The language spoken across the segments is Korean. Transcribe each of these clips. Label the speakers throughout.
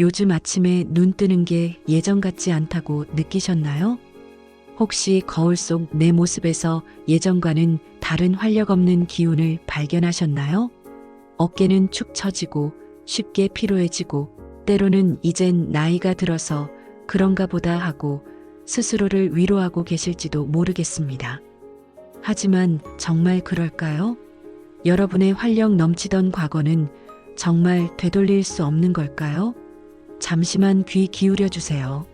Speaker 1: 요즘 아침에 눈 뜨는 게 예전 같지 않다고 느끼셨나요? 혹시 거울 속 내 모습에서 예전과는 다른 활력 없는 기운을 발견하셨나요? 어깨는 축 처지고 쉽게 피로해지고 때로는 이젠 나이가 들어서 그런가 보다 하고 스스로를 위로하고 계실지도 모르겠습니다. 하지만 정말 그럴까요? 여러분의 활력 넘치던 과거는 정말 되돌릴 수 없는 걸까요? 잠시만 귀 기울여 주세요.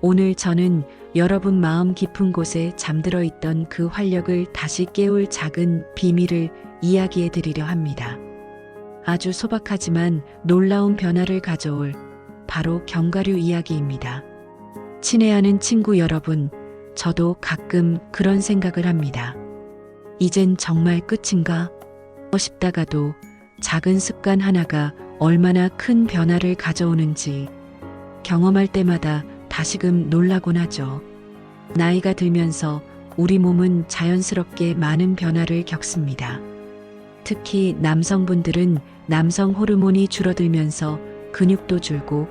Speaker 1: 오늘 저는 여러분 마음 깊은 곳에 잠들어 있던 그 활력을 다시 깨울 작은 비밀을 이야기해 드리려 합니다. 아주 소박하지만 놀라운 변화를 가져올 바로 견과류 이야기입니다. 친애하는 친구 여러분, 저도 가끔 그런 생각을 합니다. 이젠 정말 끝인가? 싶다가도 작은 습관 하나가 얼마나 큰 변화를 가져오는지 경험할 때마다 다시금 놀라곤 하죠. 나이가 들면서 우리 몸은 자연스럽게 많은 변화를 겪습니다. 특히 남성분들은 남성 호르몬이 줄어들면서 근육도 줄고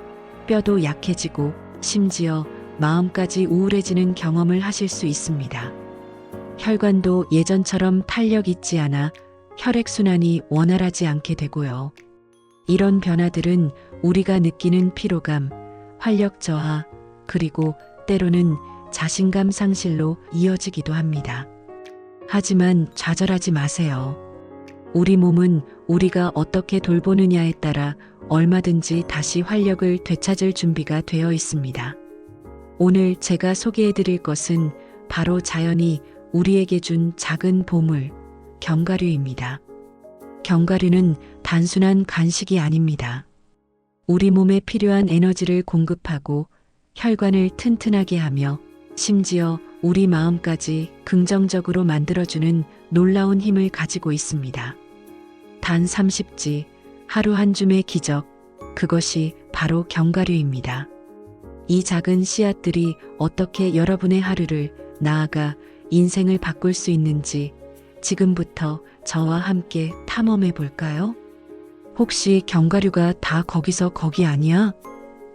Speaker 1: 뼈도 약해지고 심지어 마음까지 우울해지는 경험을 하실 수 있습니다. 혈관도 예전처럼 탄력 있지 않아 혈액순환이 원활하지 않게 되고요. 이런 변화들은 우리가 느끼는 피로감, 활력 저하, 그리고 때로는 자신감 상실로 이어지기도 합니다. 하지만 좌절하지 마세요. 우리 몸은 우리가 어떻게 돌보느냐에 따라 얼마든지 다시 활력을 되찾을 준비가 되어 있습니다. 오늘 제가 소개해 드릴 것은 바로 자연이 우리에게 준 작은 보물, 견과류입니다. 견과류는 단순한 간식이 아닙니다. 우리 몸에 필요한 에너지를 공급하고 혈관을 튼튼하게 하며 심지어 우리 마음까지 긍정적으로 만들어주는 놀라운 힘을 가지고 있습니다. 단 30지, 하루 한 줌의 기적, 그것이 바로 견과류입니다. 이 작은 씨앗들이 어떻게 여러분의 하루를 나아가 인생을 바꿀 수 있는지 지금부터 저와 함께 탐험해 볼까요? 혹시 견과류가 다 거기서 거기 아니야?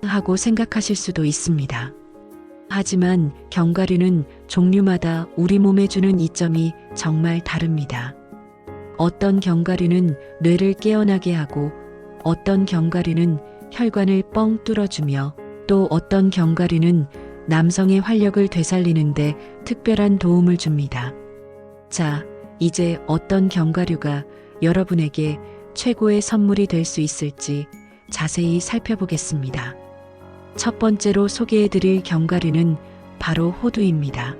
Speaker 1: 하고 생각하실 수도 있습니다. 하지만 견과류는 종류마다 우리 몸에 주는 이점이 정말 다릅니다. 어떤 견과류는 뇌를 깨어나게 하고 어떤 견과류는 혈관을 뻥 뚫어주며 또 어떤 견과류는 남성의 활력을 되살리는데 특별한 도움을 줍니다. 자, 이제 어떤 견과류가 여러분에게 최고의 선물이 될 수 있을지 자세히 살펴보겠습니다. 첫 번째로 소개해 드릴 견과류는 바로 호두입니다.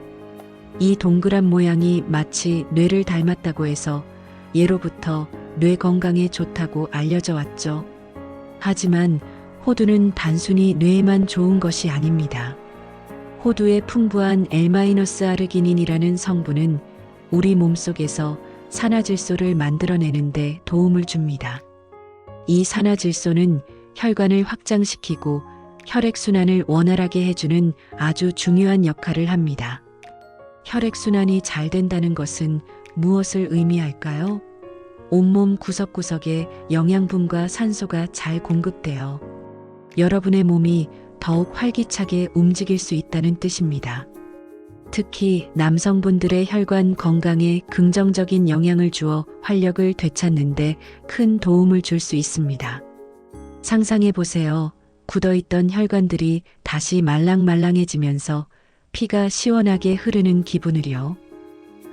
Speaker 1: 이 동그란 모양이 마치 뇌를 닮았다고 해서 예로부터 뇌 건강에 좋다고 알려져 왔죠. 하지만 호두는 단순히 뇌에만 좋은 것이 아닙니다. 호두의 풍부한 L-아르기닌이라는 성분은 우리 몸속에서 산화질소를 만들어내는데 도움을 줍니다. 이 산화질소는 혈관을 확장시키고 혈액순환을 원활하게 해주는 아주 중요한 역할을 합니다. 혈액순환이 잘 된다는 것은 무엇을 의미할까요? 온몸 구석구석에 영양분과 산소가 잘 공급되어 여러분의 몸이 더욱 활기차게 움직일 수 있다는 뜻입니다. 특히 남성분들의 혈관 건강에 긍정적인 영향을 주어 활력을 되찾는데 큰 도움을 줄 수 있습니다. 상상해 보세요. 굳어있던 혈관들이 다시 말랑말랑해지면서 피가 시원하게 흐르는 기분을요.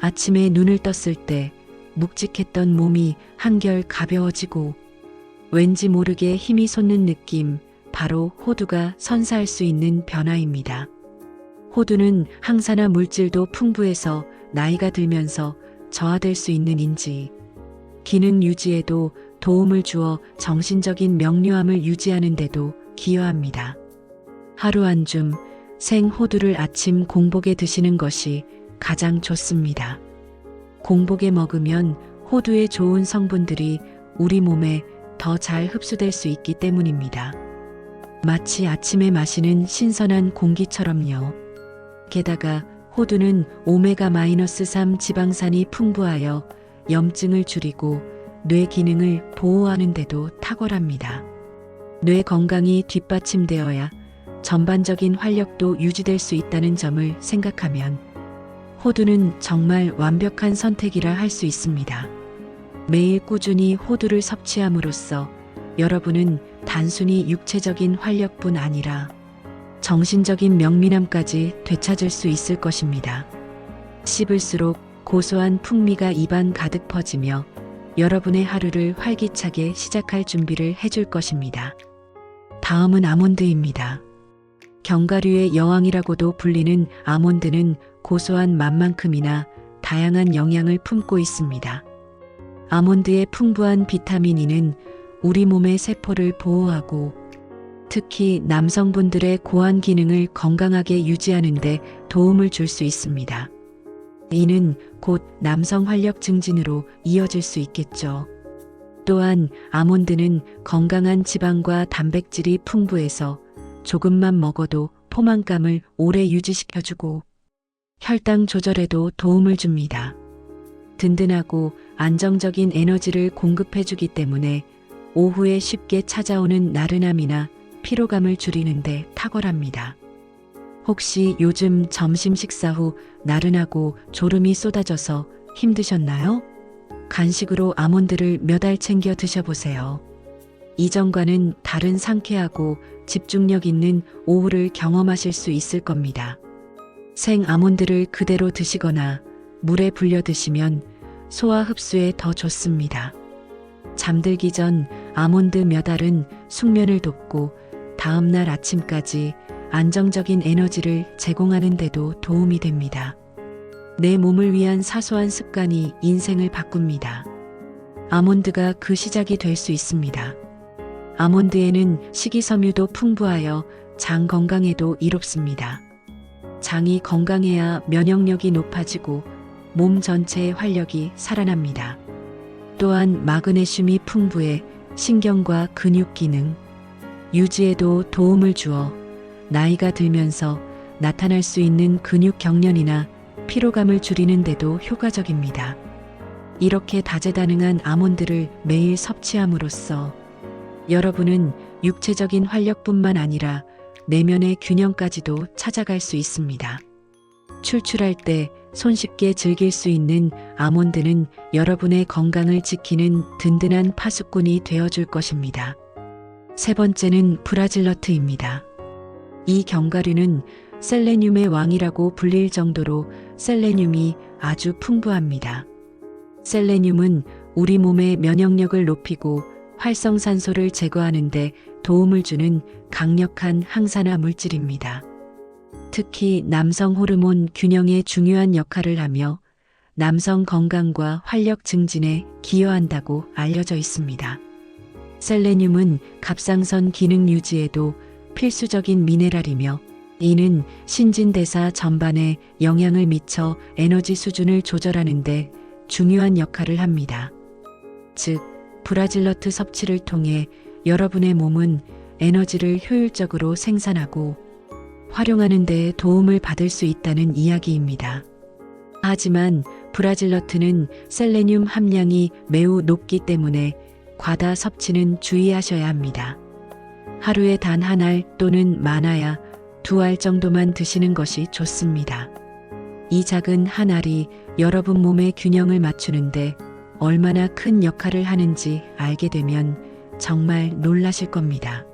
Speaker 1: 아침에 눈을 떴을 때 묵직했던 몸이 한결 가벼워지고 왠지 모르게 힘이 솟는 느낌, 바로 호두가 선사할 수 있는 변화입니다. 호두는 항산화 물질도 풍부해서 나이가 들면서 저하될 수 있는 인지, 기능 유지에도 도움을 주어 정신적인 명료함을 유지하는 데도 기여합니다. 하루 한 줌 생호두를 아침 공복에 드시는 것이 가장 좋습니다. 공복에 먹으면 호두의 좋은 성분들이 우리 몸에 더 잘 흡수될 수 있기 때문입니다. 마치 아침에 마시는 신선한 공기처럼요. 게다가 호두는 오메가-3 지방산이 풍부하여 염증을 줄이고 뇌 기능을 보호하는 데도 탁월합니다. 뇌 건강이 뒷받침되어야 전반적인 활력도 유지될 수 있다는 점을 생각하면 호두는 정말 완벽한 선택이라 할 수 있습니다. 매일 꾸준히 호두를 섭취함으로써 여러분은 단순히 육체적인 활력뿐 아니라 정신적인 명민함까지 되찾을 수 있을 것입니다. 씹을수록 고소한 풍미가 입안 가득 퍼지며 여러분의 하루를 활기차게 시작할 준비를 해줄 것입니다. 다음은 아몬드입니다. 견과류의 여왕이라고도 불리는 아몬드는 고소한 맛만큼이나 다양한 영양을 품고 있습니다. 아몬드의 풍부한 비타민 E는 우리 몸의 세포를 보호하고 특히 남성분들의 고환 기능을 건강하게 유지하는 데 도움을 줄 수 있습니다. 이는 곧 남성 활력 증진으로 이어질 수 있겠죠. 또한 아몬드는 건강한 지방과 단백질이 풍부해서 조금만 먹어도 포만감을 오래 유지시켜주고 혈당 조절에도 도움을 줍니다. 든든하고 안정적인 에너지를 공급해주기 때문에 오후에 쉽게 찾아오는 나른함이나 피로감을 줄이는데 탁월합니다. 혹시 요즘 점심 식사 후 나른하고 졸음이 쏟아져서 힘드셨나요? 간식으로 아몬드를 몇 알 챙겨 드셔보세요. 이전과는 다른 상쾌하고 집중력 있는 오후를 경험하실 수 있을 겁니다. 생 아몬드를 그대로 드시거나 물에 불려 드시면 소화 흡수에 더 좋습니다. 잠들기 전 아몬드 몇 알은 숙면을 돕고 다음날 아침까지 안정적인 에너지를 제공하는 데도 도움이 됩니다. 내 몸을 위한 사소한 습관이 인생을 바꿉니다. 아몬드가 그 시작이 될 수 있습니다. 아몬드에는 식이섬유도 풍부하여 장 건강에도 이롭습니다. 장이 건강해야 면역력이 높아지고 몸 전체의 활력이 살아납니다. 또한 마그네슘이 풍부해 신경과 근육 기능, 유지에도 도움을 주어 나이가 들면서 나타날 수 있는 근육 경련이나 피로감을 줄이는 데도 효과적입니다. 이렇게 다재다능한 아몬드를 매일 섭취함으로써 여러분은 육체적인 활력뿐만 아니라 내면의 균형까지도 찾아갈 수 있습니다. 출출할 때 손쉽게 즐길 수 있는 아몬드는 여러분의 건강을 지키는 든든한 파수꾼이 되어줄 것입니다. 세 번째는 브라질너트입니다. 이 견과류는 셀레늄의 왕이라고 불릴 정도로 셀레늄이 아주 풍부합니다. 셀레늄은 우리 몸의 면역력을 높이고 활성산소를 제거하는데 도움을 주는 강력한 항산화 물질입니다. 특히 남성 호르몬 균형에 중요한 역할을 하며 남성 건강과 활력 증진에 기여한다고 알려져 있습니다. 셀레늄은 갑상선 기능 유지에도 필수적인 미네랄이며 이는 신진대사 전반에 영향을 미쳐 에너지 수준을 조절하는데 중요한 역할을 합니다. 즉, 브라질러트 섭취를 통해 여러분의 몸은 에너지를 효율적으로 생산하고 활용하는 데 도움을 받을 수 있다는 이야기입니다. 하지만 브라질러트는 셀레늄 함량이 매우 높기 때문에 과다 섭취는 주의하셔야 합니다. 하루에 단 한 알 또는 많아야 두 알 정도만 드시는 것이 좋습니다. 이 작은 한 알이 여러분 몸의 균형을 맞추는데 얼마나 큰 역할을 하는지 알게 되면 정말 놀라실 겁니다.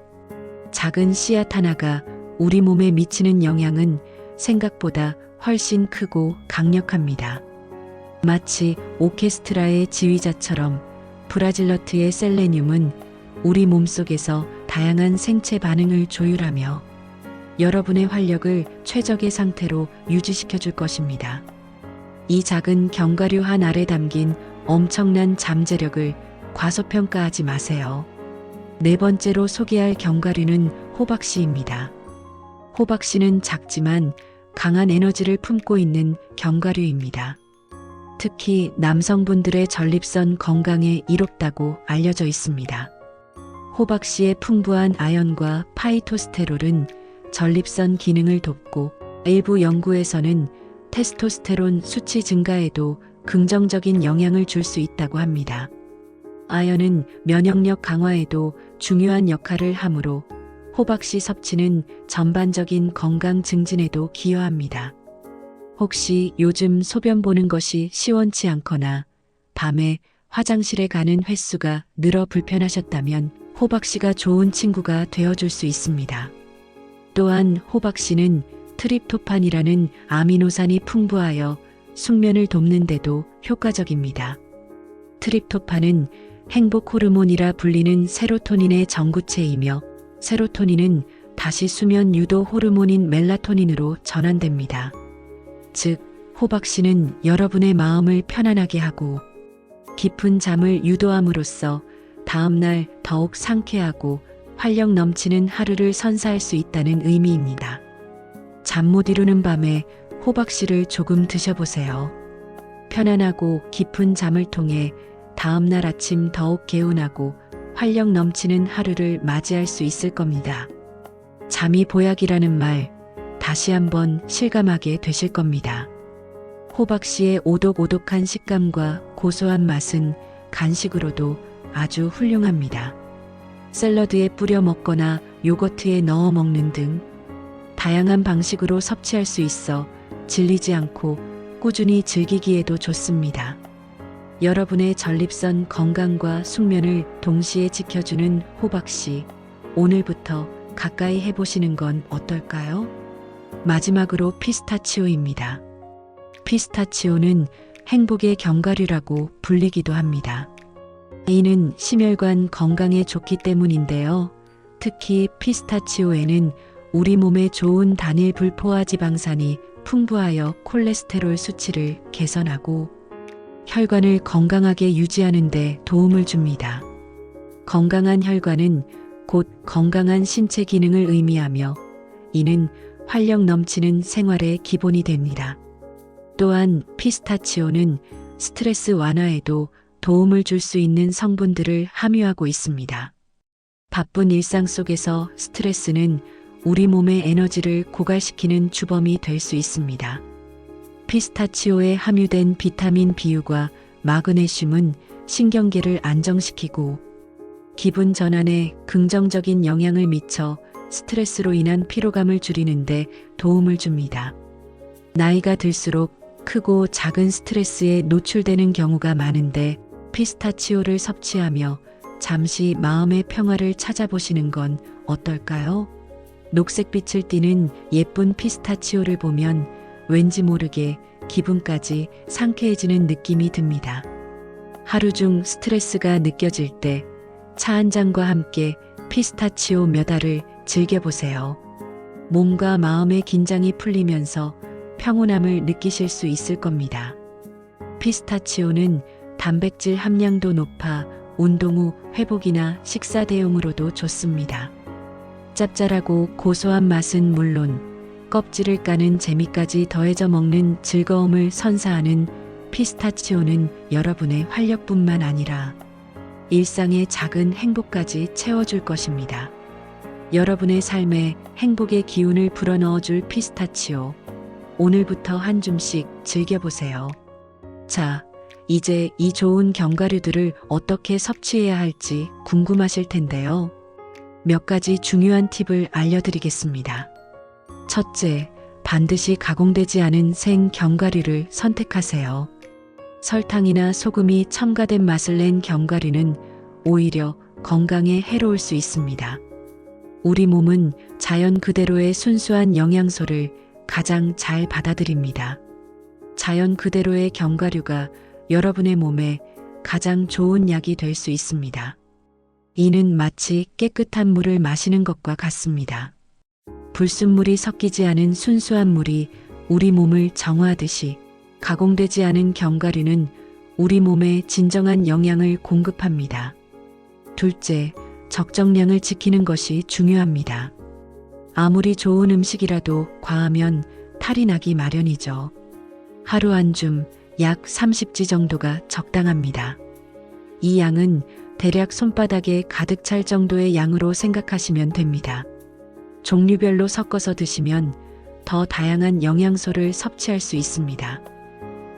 Speaker 1: 작은 씨앗 하나가 우리 몸에 미치는 영향은 생각보다 훨씬 크고 강력합니다. 마치 오케스트라의 지휘자처럼 브라질러트의 셀레늄은 우리 몸속에서 다양한 생체 반응을 조율하며 여러분의 활력을 최적의 상태로 유지시켜 줄 것입니다. 이 작은 견과류 한 알에 담긴 엄청난 잠재력을 과소평가하지 마세요. 네 번째로 소개할 견과류는 호박씨입니다. 호박씨는 작지만 강한 에너지를 품고 있는 견과류입니다. 특히 남성분들의 전립선 건강에 이롭다고 알려져 있습니다. 호박씨의 풍부한 아연과 파이토스테롤은 전립선 기능을 돕고 일부 연구에서는 테스토스테론 수치 증가에도 긍정적인 영향을 줄 수 있다고 합니다. 아연은 면역력 강화에도 중요한 역할을 하므로 호박씨 섭취는 전반적인 건강 증진에도 기여합니다. 혹시 요즘 소변 보는 것이 시원치 않거나 밤에 화장실에 가는 횟수가 늘어 불편하셨다면 호박 씨가 좋은 친구가 되어줄 수 있습니다. 또한 호박 씨는 트립토판이라는 아미노산이 풍부하여 숙면을 돕는데도 효과적입니다. 트립토판은 행복 호르몬이라 불리는 세로토닌의 전구체이며 세로토닌은 다시 수면 유도 호르몬인 멜라토닌으로 전환됩니다. 즉, 호박 씨는 여러분의 마음을 편안하게 하고 깊은 잠을 유도함으로써 다음날 더욱 상쾌하고 활력 넘치는 하루를 선사할 수 있다는 의미입니다. 잠 못 이루는 밤에 호박 씨를 조금 드셔보세요. 편안하고 깊은 잠을 통해 다음날 아침 더욱 개운하고 활력 넘치는 하루를 맞이할 수 있을 겁니다. 잠이 보약이라는 말 다시 한번 실감하게 되실 겁니다. 호박씨의 오독오독한 식감과 고소한 맛은 간식으로도 아주 훌륭합니다. 샐러드에 뿌려 먹거나 요거트에 넣어 먹는 등 다양한 방식으로 섭취할 수 있어 질리지 않고 꾸준히 즐기기에도 좋습니다. 여러분의 전립선 건강과 숙면을 동시에 지켜주는 호박씨. 오늘부터 가까이 해보시는 건 어떨까요? 마지막으로 피스타치오입니다. 피스타치오는 행복의 견과류라고 불리기도 합니다. 이는 심혈관 건강에 좋기 때문인데요. 특히 피스타치오에는 우리 몸에 좋은 단일 불포화 지방산이 풍부하여 콜레스테롤 수치를 개선하고 혈관을 건강하게 유지하는 데 도움을 줍니다. 건강한 혈관은 곧 건강한 신체 기능을 의미하며 이는 활력 넘치는 생활의 기본이 됩니다. 또한 피스타치오는 스트레스 완화에도 도움을 줄 수 있는 성분들을 함유하고 있습니다. 바쁜 일상 속에서 스트레스는 우리 몸의 에너지를 고갈시키는 주범이 될 수 있습니다. 피스타치오에 함유된 비타민 B유과 마그네슘은 신경계를 안정시키고 기분 전환에 긍정적인 영향을 미쳐 스트레스로 인한 피로감을 줄이는데 도움을 줍니다. 나이가 들수록 크고 작은 스트레스에 노출되는 경우가 많은데 피스타치오를 섭취하며 잠시 마음의 평화를 찾아보시는 건 어떨까요? 녹색빛을 띠는 예쁜 피스타치오를 보면 왠지 모르게 기분까지 상쾌해지는 느낌이 듭니다. 하루 중 스트레스가 느껴질 때 차 한 잔과 함께 피스타치오 몇 알을 즐겨보세요. 몸과 마음의 긴장이 풀리면서 평온함을 느끼실 수 있을 겁니다. 피스타치오는 단백질 함량도 높아 운동 후 회복이나 식사 대용으로도 좋습니다. 짭짤하고 고소한 맛은 물론 껍질을 까는 재미까지 더해져 먹는 즐거움을 선사하는 피스타치오는 여러분의 활력뿐만 아니라 일상의 작은 행복까지 채워줄 것입니다. 여러분의 삶에 행복의 기운을 불어넣어 줄 피스타치오. 오늘부터 한 줌씩 즐겨보세요. 자, 이제 이 좋은 견과류들을 어떻게 섭취해야 할지 궁금하실 텐데요. 몇 가지 중요한 팁을 알려드리겠습니다. 첫째, 반드시 가공되지 않은 생 견과류를 선택하세요. 설탕이나 소금이 첨가된 맛을 낸 견과류는 오히려 건강에 해로울 수 있습니다. 우리 몸은 자연 그대로의 순수한 영양소를 가장 잘 받아들입니다. 자연 그대로의 견과류가 여러분의 몸에 가장 좋은 약이 될 수 있습니다. 이는 마치 깨끗한 물을 마시는 것과 같습니다. 불순물이 섞이지 않은 순수한 물이 우리 몸을 정화하듯이 가공되지 않은 견과류는 우리 몸에 진정한 영양을 공급합니다. 둘째, 적정량을 지키는 것이 중요합니다. 아무리 좋은 음식이라도 과하면 탈이 나기 마련이죠. 하루 한 줌 약 30지 정도가 적당합니다. 이 양은 대략 손바닥에 가득 찰 정도의 양으로 생각하시면 됩니다. 종류별로 섞어서 드시면 더 다양한 영양소를 섭취할 수 있습니다.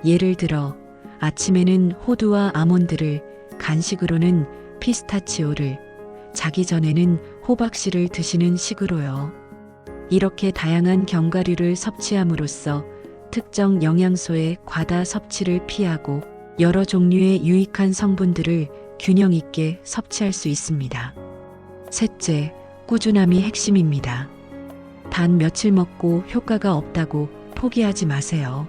Speaker 1: 예를 들어 아침에는 호두와 아몬드를, 간식으로는 피스타치오를, 자기 전에는 호박씨를 드시는 식으로요. 이렇게 다양한 견과류를 섭취함으로써 특정 영양소의 과다 섭취를 피하고 여러 종류의 유익한 성분들을 균형 있게 섭취할 수 있습니다. 셋째, 꾸준함이 핵심입니다. 단 며칠 먹고 효과가 없다고 포기하지 마세요.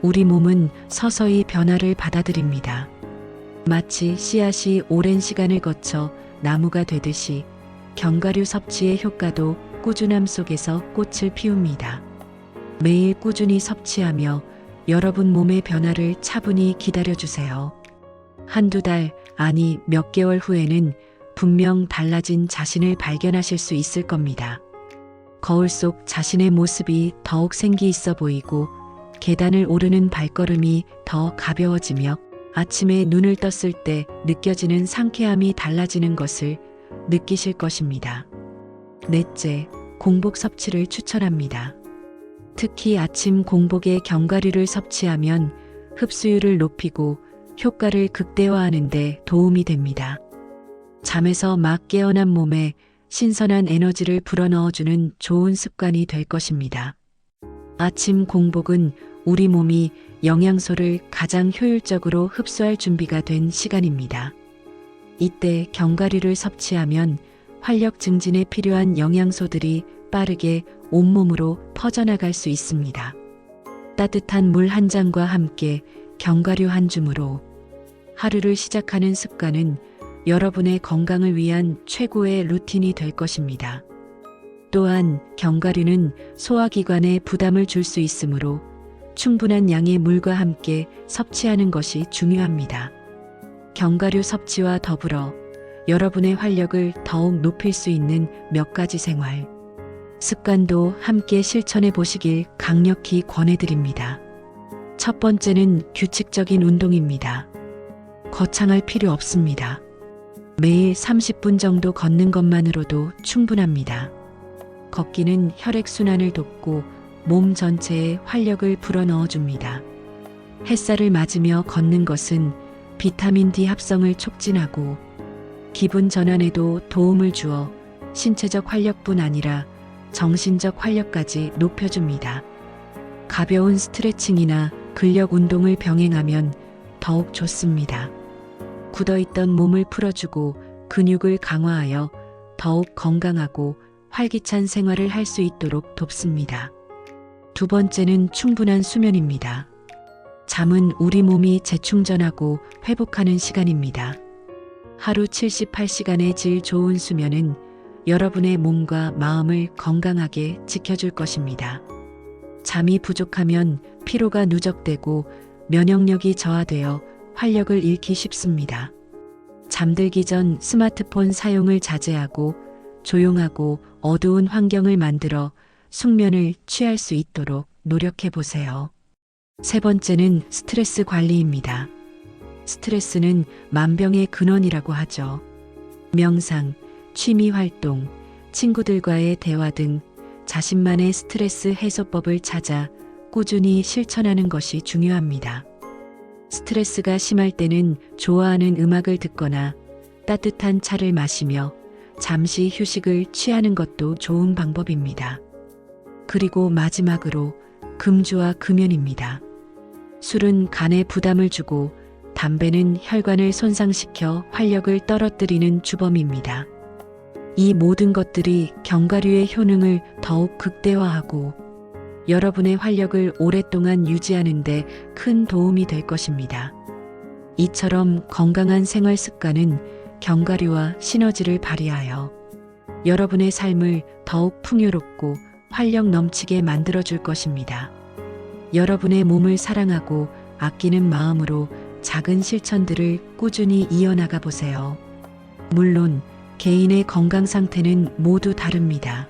Speaker 1: 우리 몸은 서서히 변화를 받아들입니다. 마치 씨앗이 오랜 시간을 거쳐 나무가 되듯이 견과류 섭취의 효과도 꾸준함 속에서 꽃을 피웁니다. 매일 꾸준히 섭취하며 여러분 몸의 변화를 차분히 기다려주세요. 한두 달, 아니 몇 개월 후에는 분명 달라진 자신을 발견하실 수 있을 겁니다. 거울 속 자신의 모습이 더욱 생기 있어 보이고 계단을 오르는 발걸음이 더 가벼워지며 아침에 눈을 떴을 때 느껴지는 상쾌함이 달라지는 것을 느끼실 것입니다. 넷째, 공복 섭취를 추천합니다. 특히 아침 공복에 견과류를 섭취하면 흡수율을 높이고 효과를 극대화하는데 도움이 됩니다. 잠에서 막 깨어난 몸에 신선한 에너지를 불어넣어주는 좋은 습관이 될 것입니다. 아침 공복은 우리 몸이 영양소를 가장 효율적으로 흡수할 준비가 된 시간입니다. 이때 견과류를 섭취하면 활력 증진에 필요한 영양소들이 빠르게 온몸으로 퍼져나갈 수 있습니다. 따뜻한 물 한 잔과 함께 견과류 한 줌으로 하루를 시작하는 습관은 여러분의 건강을 위한 최고의 루틴이 될 것입니다. 또한 견과류는 소화기관에 부담을 줄 수 있으므로 충분한 양의 물과 함께 섭취하는 것이 중요합니다. 견과류 섭취와 더불어 여러분의 활력을 더욱 높일 수 있는 몇 가지 생활, 습관도 함께 실천해 보시길 강력히 권해드립니다. 첫 번째는 규칙적인 운동입니다. 거창할 필요 없습니다. 매일 30분 정도 걷는 것만으로도 충분합니다. 걷기는 혈액순환을 돕고 몸 전체에 활력을 불어넣어 줍니다. 햇살을 맞으며 걷는 것은 비타민 D 합성을 촉진하고 기분 전환에도 도움을 주어 신체적 활력뿐 아니라 정신적 활력까지 높여줍니다. 가벼운 스트레칭이나 근력 운동을 병행하면 더욱 좋습니다. 굳어있던 몸을 풀어주고 근육을 강화하여 더욱 건강하고 활기찬 생활을 할 수 있도록 돕습니다. 두 번째는 충분한 수면입니다. 잠은 우리 몸이 재충전하고 회복하는 시간입니다. 하루 78시간의 질 좋은 수면은 여러분의 몸과 마음을 건강하게 지켜줄 것입니다. 잠이 부족하면 피로가 누적되고 면역력이 저하되어 활력을 잃기 쉽습니다. 잠들기 전 스마트폰 사용을 자제하고 조용하고 어두운 환경을 만들어 숙면을 취할 수 있도록 노력해 보세요. 세 번째는 스트레스 관리입니다. 스트레스는 만병의 근원이라고 하죠. 명상, 취미 활동, 친구들과의 대화 등 자신만의 스트레스 해소법을 찾아 꾸준히 실천하는 것이 중요합니다. 스트레스가 심할 때는 좋아하는 음악을 듣거나 따뜻한 차를 마시며 잠시 휴식을 취하는 것도 좋은 방법입니다. 그리고 마지막으로 금주와 금연입니다. 술은 간에 부담을 주고 담배는 혈관을 손상시켜 활력을 떨어뜨리는 주범입니다. 이 모든 것들이 견과류의 효능을 더욱 극대화하고 여러분의 활력을 오랫동안 유지하는데 큰 도움이 될 것입니다. 이처럼 건강한 생활 습관은 견과류와 시너지를 발휘하여 여러분의 삶을 더욱 풍요롭고 활력 넘치게 만들어 줄 것입니다. 여러분의 몸을 사랑하고 아끼는 마음으로 작은 실천들을 꾸준히 이어나가 보세요. 물론 개인의 건강 상태는 모두 다릅니다.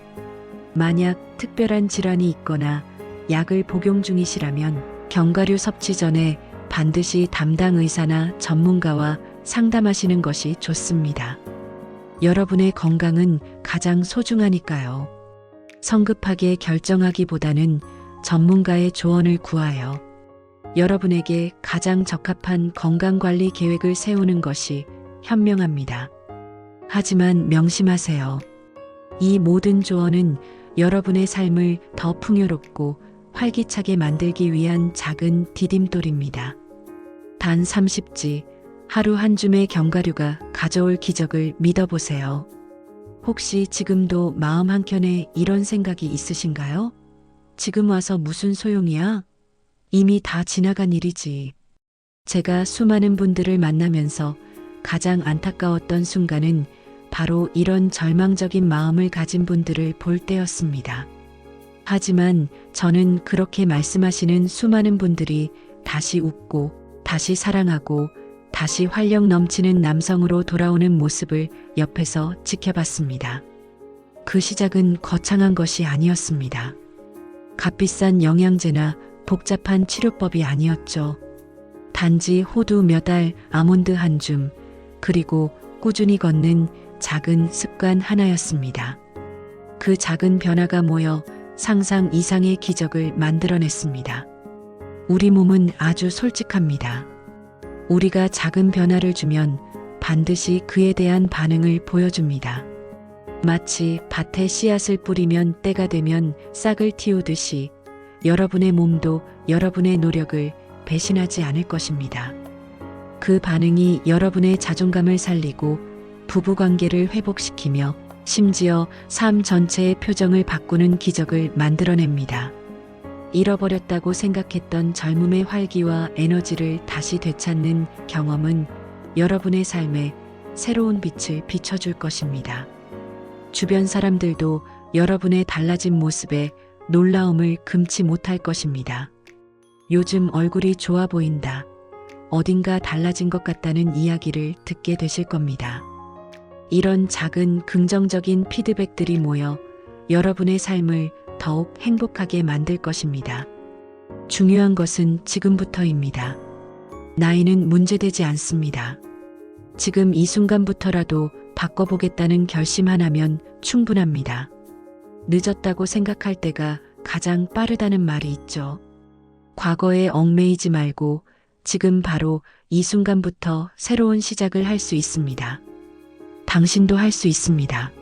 Speaker 1: 만약 특별한 질환이 있거나 약을 복용 중이시라면 견과류 섭취 전에 반드시 담당 의사나 전문가와 상담하시는 것이 좋습니다. 여러분의 건강은 가장 소중하니까요. 성급하게 결정하기보다는 전문가의 조언을 구하여 여러분에게 가장 적합한 건강관리 계획을 세우는 것이 현명합니다. 하지만 명심하세요. 이 모든 조언은 여러분의 삶을 더 풍요롭고 활기차게 만들기 위한 작은 디딤돌입니다. 단 30지, 하루 한 줌의 견과류가 가져올 기적을 믿어보세요. 혹시 지금도 마음 한켠에 이런 생각이 있으신가요? 지금 와서 무슨 소용이야? 이미 다 지나간 일이지. 제가 수많은 분들을 만나면서 가장 안타까웠던 순간은 바로 이런 절망적인 마음을 가진 분들을 볼 때였습니다. 하지만 저는 그렇게 말씀하시는 수많은 분들이 다시 웃고, 다시 사랑하고, 다시 활력 넘치는 남성으로 돌아오는 모습을 옆에서 지켜봤습니다. 그 시작은 거창한 것이 아니었습니다. 값비싼 영양제나 복잡한 치료법이 아니었죠. 단지 호두 몇 알, 아몬드 한 줌, 그리고 꾸준히 걷는 작은 습관 하나였습니다. 그 작은 변화가 모여 상상 이상의 기적을 만들어냈습니다. 우리 몸은 아주 솔직합니다. 우리가 작은 변화를 주면 반드시 그에 대한 반응을 보여줍니다. 마치 밭에 씨앗을 뿌리면 때가 되면 싹을 틔우듯이 여러분의 몸도 여러분의 노력을 배신하지 않을 것입니다. 그 반응이 여러분의 자존감을 살리고 부부 관계를 회복시키며 심지어 삶 전체의 표정을 바꾸는 기적을 만들어냅니다. 잃어버렸다고 생각했던 젊음의 활기와 에너지를 다시 되찾는 경험은 여러분의 삶에 새로운 빛을 비춰줄 것입니다. 주변 사람들도 여러분의 달라진 모습에 놀라움을 금치 못할 것입니다. 요즘 얼굴이 좋아 보인다. 어딘가 달라진 것 같다는 이야기를 듣게 되실 겁니다. 이런 작은 긍정적인 피드백들이 모여 여러분의 삶을 더욱 행복하게 만들 것입니다. 중요한 것은 지금부터입니다. 나이는 문제되지 않습니다. 지금 이 순간부터라도 바꿔보겠다는 결심 하나면 충분합니다. 늦었다고 생각할 때가 가장 빠르다는 말이 있죠. 과거에 얽매이지 말고 지금 바로 이 순간부터 새로운 시작을 할 수 있습니다. 당신도 할 수 있습니다.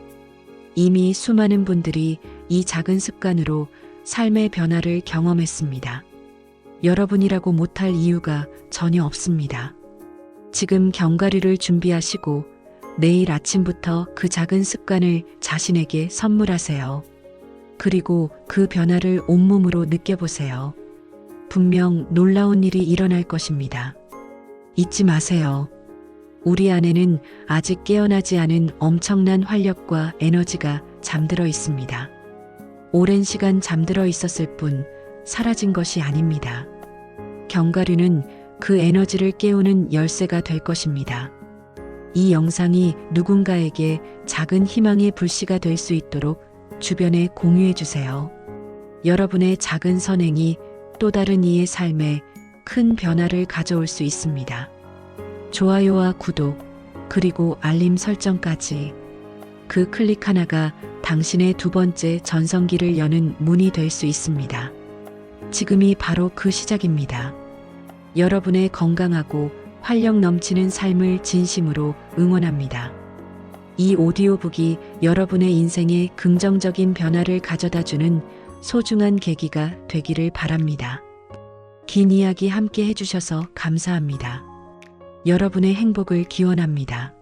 Speaker 1: 이미 수많은 분들이 이 작은 습관으로 삶의 변화를 경험했습니다. 여러분이라고 못할 이유가 전혀 없습니다. 지금 견과류를 준비하시고 내일 아침부터 그 작은 습관을 자신에게 선물하세요. 그리고 그 변화를 온몸으로 느껴보세요. 분명 놀라운 일이 일어날 것입니다. 잊지 마세요. 우리 안에는 아직 깨어나지 않은 엄청난 활력과 에너지가 잠들어 있습니다. 오랜 시간 잠들어 있었을 뿐 사라진 것이 아닙니다. 견과류는 그 에너지를 깨우는 열쇠가 될 것입니다. 이 영상이 누군가에게 작은 희망의 불씨가 될 수 있도록 주변에 공유해 주세요. 여러분의 작은 선행이 또 다른 이의 삶에 큰 변화를 가져올 수 있습니다. 좋아요와 구독, 그리고 알림 설정까지 그 클릭 하나가 당신의 두 번째 전성기를 여는 문이 될 수 있습니다. 지금이 바로 그 시작입니다. 여러분의 건강하고 활력 넘치는 삶을 진심으로 응원합니다. 이 오디오북이 여러분의 인생에 긍정적인 변화를 가져다 주는 소중한 계기가 되기를 바랍니다. 긴 이야기 함께 해주셔서 감사합니다. 여러분의 행복을 기원합니다.